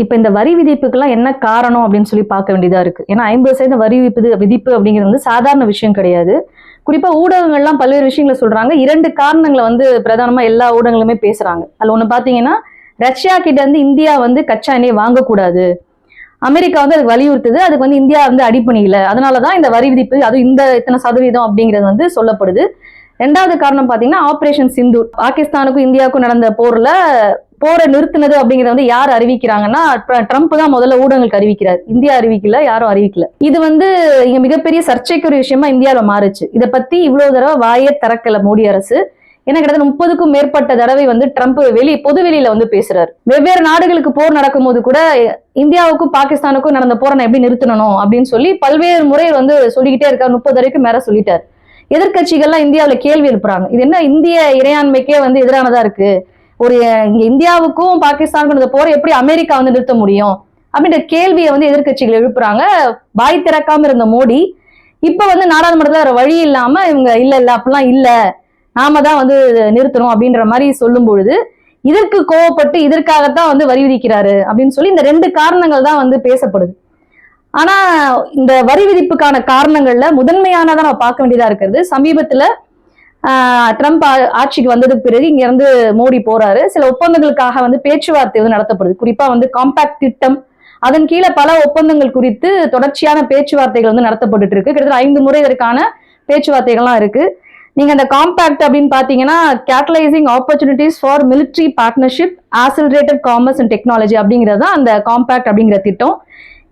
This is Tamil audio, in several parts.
இப்போ இந்த வரி விதிப்புக்கெல்லாம் என்ன காரணம் அப்படின்னு சொல்லி பார்க்க வேண்டியதாக இருக்குது ஏன்னா ஐம்பது சதவீதம் வரி விதிப்பு விதிப்பு அப்படிங்கிறது வந்து சாதாரண விஷயம் கிடையாது. குறிப்பாக ஊடகங்கள்லாம் பல்வேறு விஷயங்களை சொல்கிறாங்க இரண்டு காரணங்களை வந்து பிரதானமாக எல்லா ஊடகங்களுமே பேசுகிறாங்க அதில் ஒன்று பார்த்தீங்கன்னா ரஷ்யா கிட்ட இருந்து இந்தியா வந்து கச்சா எண்ணெய் வாங்கக்கூடாது. அமெரிக்கா வந்து அதுக்கு வலியுறுத்துது. அதுக்கு வந்து இந்தியா வந்து அடிப்பணியில. அதனாலதான் இந்த வரி விதிப்பு அதுவும் இந்த இத்தனை சதவீதம் அப்படிங்கிறது வந்து சொல்லப்படுது. ரெண்டாவது காரணம் பார்த்தீங்கன்னா ஆப்ரேஷன் சிந்து பாகிஸ்தானுக்கும் இந்தியாவுக்கும் நடந்த போரில் போரை நிறுத்தினது அப்படிங்கறத வந்து யார் அறிவிக்கிறாங்கன்னா ட்ரம்ப் தான் முதல்ல ஊடகங்களுக்கு அறிவிக்கிறார். இந்தியா அறிவிக்கல யாரும் அறிவிக்கல. இது வந்து இங்க மிகப்பெரிய சர்ச்சைக்குரிய விஷயமா இந்தியாவில் மாறுச்சு. இதை பத்தி இவ்வளவு தடவை வாயே திறக்கல மோடி அரசு. ஏன்னா கிட்டத்தட்ட முப்பதுக்கும் மேற்பட்ட தடவை வந்து ட்ரம்ப் வெளி பொது வெளியில வந்து பேசுறாரு. வெவ்வேறு நாடுகளுக்கு போர் நடக்கும்போது கூட இந்தியாவுக்கும் பாகிஸ்தானுக்கும் நடந்த போரை நான் எப்படி நிறுத்தணும் அப்படின்னு சொல்லி பல்வேறு முறை வந்து சொல்லிக்கிட்டே இருக்காரு. முப்பது வரைக்கும் மேல சொல்லிட்டார். எதிர்க்கட்சிகள்லாம் இந்தியாவில் கேள்வி எழுப்புறாங்க. இது என்ன இந்திய இறையாண்மைக்கே வந்து எதிரானதா இருக்கு? ஒரு இந்தியாவுக்கும் பாகிஸ்தானுக்கும் இந்த போரை எப்படி அமெரிக்கா வந்து நிறுத்த முடியும்? அப்படின்ற கேள்வியை வந்து எதிர்கட்சிகள் எழுப்புறாங்க. வாய் திறக்காம இருந்த மோடி. இப்ப வந்து நாடாளுமன்றத்துல வேற வழி இல்லாம இவங்க இல்ல இல்ல அப்படிலாம் இல்ல. நாம தான் வந்து நிறுத்தணும் அப்படின்ற மாதிரி சொல்லும் பொழுது இதற்கு கோவப்பட்டு இதற்காகத்தான் வந்து வரி விதிக்கிறாரு அப்படின்னு சொல்லி இந்த ரெண்டு காரணங்கள் தான் வந்து பேசப்படுது. ஆனா இந்த வரி விதிப்புக்கான காரணங்கள்ல முதன்மையானதான் நம்ம பார்க்க வேண்டியதா இருக்கிறது சமீபத்துல ட்ரம்ப் ஆட்சிக்கு வந்ததுக்கு பிறகு இங்க இருந்து மோடி போறாரு. சில ஒப்பந்தங்களுக்காக வந்து பேச்சுவார்த்தை வந்து நடத்தப்படுது. குறிப்பா வந்து காம்பாக்ட் திட்டம் அதன் கீழே பல ஒப்பந்தங்கள் குறித்து தொடர்ச்சியான பேச்சுவார்த்தைகள் வந்து நடத்தப்பட்டு இருக்கு. கிட்டத்தட்ட ஐந்து முறை இதற்கான பேச்சுவார்த்தைகள்லாம் இருக்கு. நீங்க அந்த காம்பாக்ட் அப்படின்னு பாத்தீங்கன்னா catalysing opportunities for military partnership accelerated commerce and technology அப்படிங்கிறது தான் அந்த காம்பாக்ட் அப்படிங்கிற திட்டம்.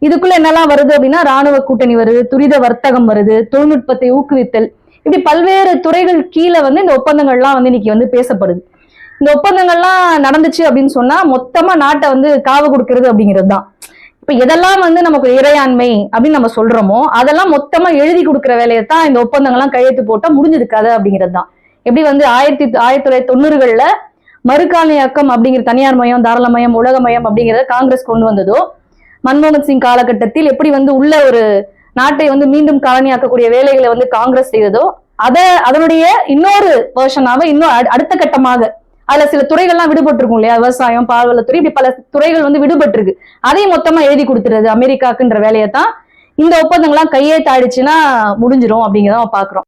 இதுக்குள்ள என்னெல்லாம் வருது அப்படின்னா ராணுவ கூட்டணி வருது துரித வர்த்தகம் வருது தொழில்நுட்பத்தை ஊக்குவித்தல் இப்படி பல்வேறு துறைகள் கீழே வந்து இந்த ஒப்பந்தங்கள்லாம் வந்து இன்னைக்கு வந்து பேசப்படுது. இந்த ஒப்பந்தங்கள்லாம் நடந்துச்சு அப்படின்னு சொன்னா மொத்தமா நாட்டை வந்து காவு கொடுக்கறது அப்படிங்கிறது தான். இப்ப எதெல்லாம் வந்து நமக்கு இறையாண்மை அப்படின்னு நம்ம சொல்றோமோ அதெல்லாம் மொத்தமா எழுதி கொடுக்குற வேலையை தான் இந்த ஒப்பந்தங்கள்லாம் கையெழுத்து போட்டா முடிஞ்சது கதை அப்படிங்கிறது தான். எப்படி வந்து ஆயிரத்தி ஆயிரத்தி தொள்ளாயிரத்தி தொண்ணூறுகள்ல மறுகாலியாக்கம் அப்படிங்கிற தனியார் மயம் தாராளமயம் உலகமயம் அப்படிங்கிறத காங்கிரஸ் கொண்டு வந்ததோ மன்மோகன் சிங் காலகட்டத்தில் எப்படி வந்து உள்ள ஒரு நாட்டை வந்து மீண்டும் காலனியாக்கக்கூடிய வேலைகளை வந்து காங்கிரஸ் செய்ததோ அத அதனுடைய இன்னொரு வேர்ஷனாக இன்னும் அடு- அடுத்த கட்டமாக அதுல சில துறைகள்லாம் விடுபட்டிருக்கும் இல்லையா? விவசாயம் பால்வளத்துறை இப்படி பல துறைகள் வந்து விடுபட்டிருக்கு. அதையும் மொத்தமா எழுதி கொடுத்துருது அமெரிக்காக்குன்ற வேலையை தான் இந்த ஒப்பந்தங்கள்லாம் கையெழுத்தாயிடுச்சுன்னா முடிஞ்சிரும் அப்படிங்கிறத பாக்குறோம்.